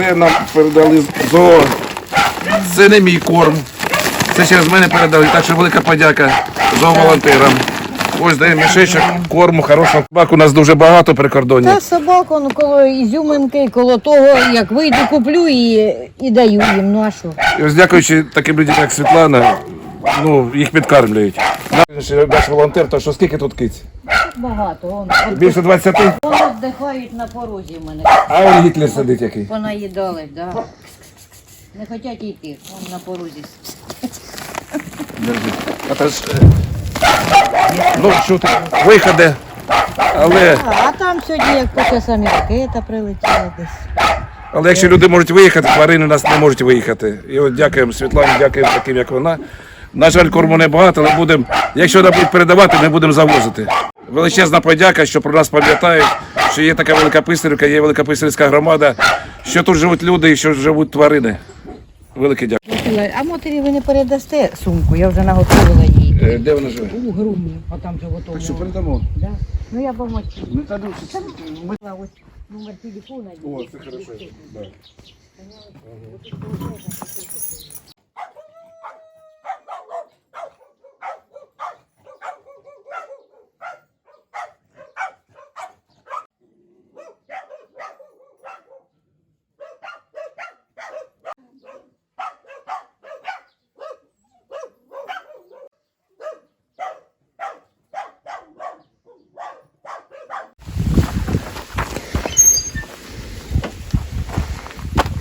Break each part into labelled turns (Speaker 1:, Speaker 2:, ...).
Speaker 1: Це нам передали зоо. Це не мій корм. Це через мене передали. Так що велика подяка зооволонтерам. Ось дає мішечок корму, хорошого. Собак у нас дуже багато при кордоні.
Speaker 2: Та собаку, ну коло ізюминки, коло того, як вийду, куплю і, і даю їм. Ну а що?
Speaker 1: І ось дякуючи таким людям, як Світлана, ну, їх підкармлюють. Наш волонтер, то що скільки тут киць?
Speaker 2: Багато. Вон,
Speaker 1: Більше 20,
Speaker 2: вони здихають на порозі в мене.
Speaker 1: а он Гітлер сидить який.
Speaker 2: Понаїдали, да. Не хочуть йти, вон на порозі.
Speaker 1: Держи. А то ж, е, ну, що ти, виходи, але,
Speaker 2: А там сьогодні, як поки самі ракета прилетіла десь.
Speaker 1: але якщо люди можуть виїхати, тварини у нас не можуть виїхати. І от дякуємо Світлані, дякуємо таким, як вона. На жаль, корму небагато, але будемо, якщо вона буде передавати, ми будемо завозити. Величезна подяка, що про нас пам'ятають, що є така велика писарівка, є велика писарівська громада, що тут живуть люди і що живуть тварини. Велике дякую.
Speaker 2: А мотиві ви не передасте сумку, я вже наготовила її.
Speaker 1: Е, Де вона живе?
Speaker 2: У грумі, а там вже готово.
Speaker 1: передамо?
Speaker 2: Да? Ну я помочь.
Speaker 1: Ну, та, ну,
Speaker 2: Ось номер телефона.
Speaker 1: О, це хорошо. Да.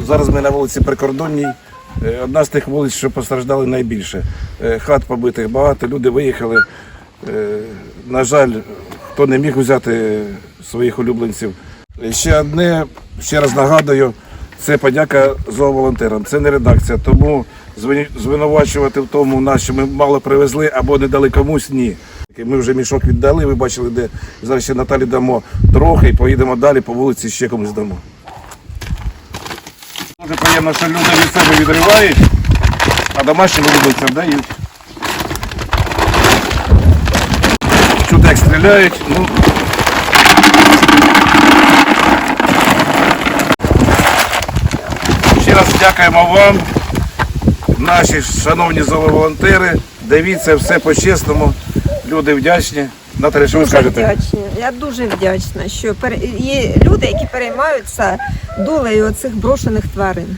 Speaker 1: Зараз ми на вулиці Прикордонній. Е, Одна з тих вулиць, що постраждали найбільше. Е, Хат побитих багато, люди виїхали. Е, На жаль, хто не міг взяти своїх улюбленців. Ще одне, ще раз нагадую, це подяка зооволонтерам. Це не редакція. Тому звинувачувати в тому нас, що ми мало привезли або не дали комусь, ні. Ми вже мішок віддали, ви бачили, де зараз ще Наталі дамо трохи і поїдемо далі по вулиці ще комусь дамо. Дуже приємно, що люди від себе відривають, а домашнім улюбленцям дають. Чути, як стріляють, ну. Ще раз дякуємо вам, наші шановні зооволонтери. Дивіться все по-чесному. Люди вдячні. Наталя, що ви
Speaker 3: Дуже
Speaker 1: скажете?
Speaker 3: вдячна. Я дуже вдячна, що є люди, які переймаються долею цих брошених тварин.